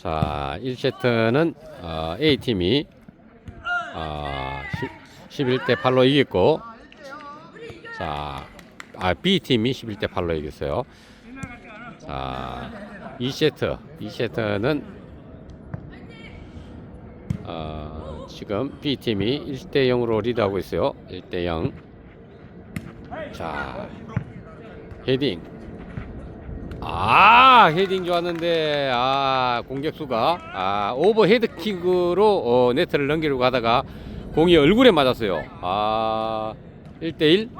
자, 1세트는 어, A팀이 어, 11대 8로 이겼고 자, 아, B팀이 11대 8로 이겼어요. 자, 2세트. 2세트는 어, 지금 B팀이 1대 0으로 리드하고 있어요. 1대 0. 자, 헤딩. 아, 헤딩 좋았는데, 아, 공격수가, 아, 오버 헤드킥으로 어, 네트를 넘기려고 하다가 공이 얼굴에 맞았어요. 아, 1대1.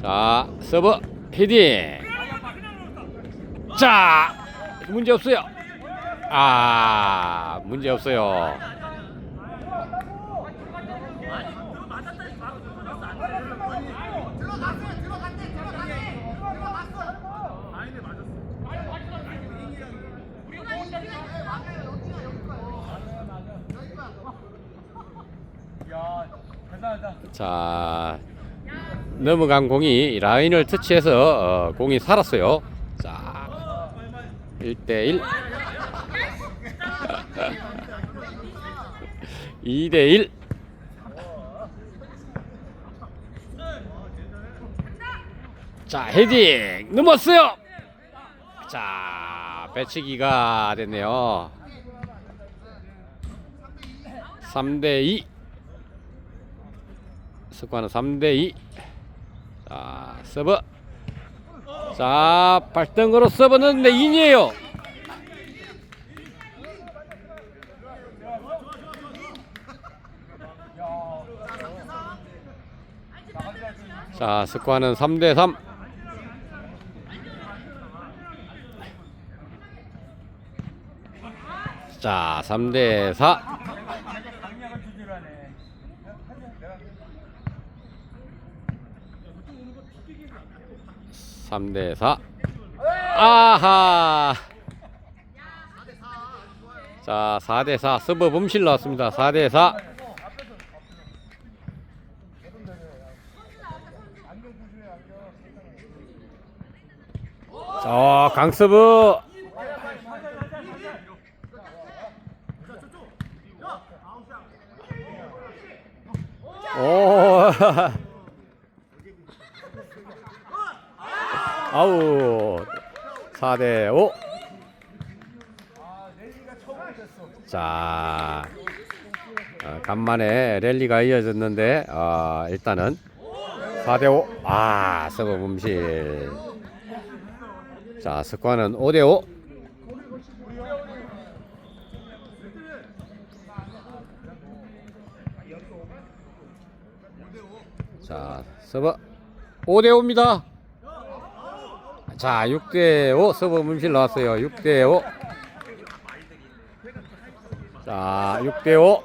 자, 서브, 헤딩. 자, 문제 없어요. 아, 문제 없어요. 자, 넘어간 공이 라인을 터치해서 어, 공이 살았어요. 자, 1대1. 2대1. 자, 헤딩 넘었어요. 자, 배치기가 됐네요. 3대2. 스코어는 3대2. 자, 서브. 자, 발등으로 서브는 레인이에요. 자, 스코어는 3대3. 자, 3대4. 삼대 사. 아하. 자, 4대 4. 서브 범실 나왔습니다. 4대 4. 자, 강서브. 오. 아우 4대 5. 자, 어, 간만에 랠리가 이어졌는데 어, 일단은 4대 5. 아, 서브 범실. 자, 스코어는 5대 5. 자, 서브 5대 5입니다. 자, 6대 5 서브 문실 나왔어요. 6대 5. 자, 6대 5.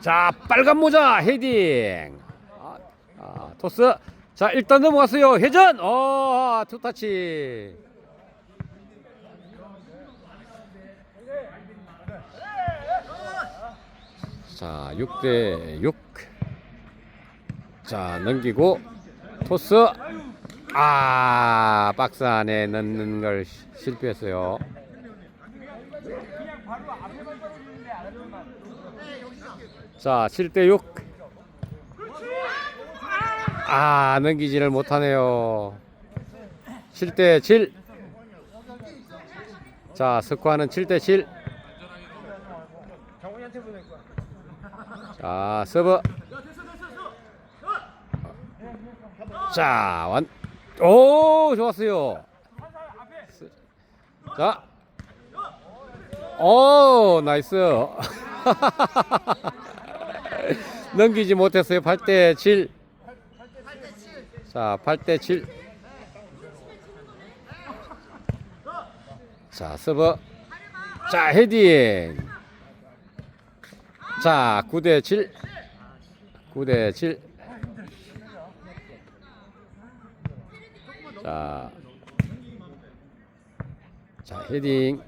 자, 빨간 모자 헤딩. 아, 아, 토스. 자, 일단 넘어갔어요. 회전. 어, 투타치. 자, 6대 6. 자, 넘기고 토스. 아, 박스 안에 넣는 걸 시- 실패했어요. 자, 7대 6. 아, 넘기지를 못하네요. 7대 7. 자, 스코어는 7대 7. 자, 서브. 자, 완. 오, 좋았어요. 자. 오, 나이스. 넘기지 못했어요. 8대 7. 자, 8대 7. 자, 서브. 자, 헤딩. 자, 9대 7. 9대 7. 자, 자 헤딩.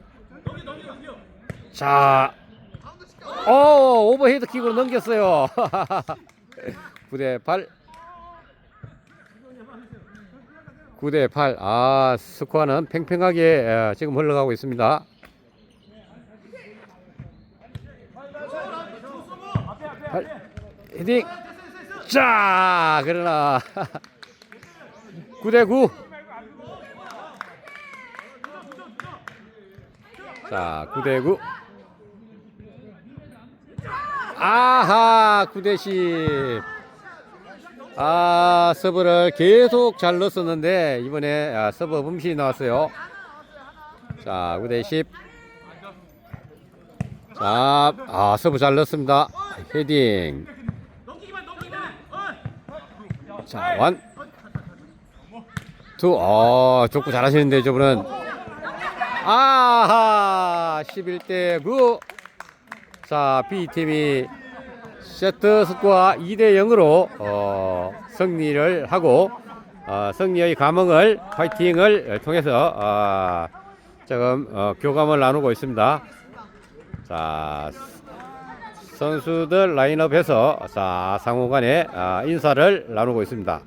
자, 어 오버헤드 킥으로 넘겼어요. 9대 8. 9대 8. 아 스코어는 팽팽하게 예, 지금 흘러가고 있습니다. 팔, 헤딩. 자, 그러나 9대 9. 자, 9대 9. 아하, 9대 10. 아, 서브를 계속 잘 넣었었는데 이번에 아, 서브 범실이 나왔어요. 자, 9대 10. 자, 아, 서브 잘 넣었습니다. 헤딩. 자, 원. 투. 어, 족구 잘하시는데 저분은. 아하, 11대 9. 자, B팀이 세트 스코어 2대 0으로 어, 승리를 하고 어, 승리의 감흥을 파이팅을 통해서 어, 지금 어, 교감을 나누고 있습니다. 자, 선수들 라인업에서 자, 상호간에 아, 인사를 나누고 있습니다.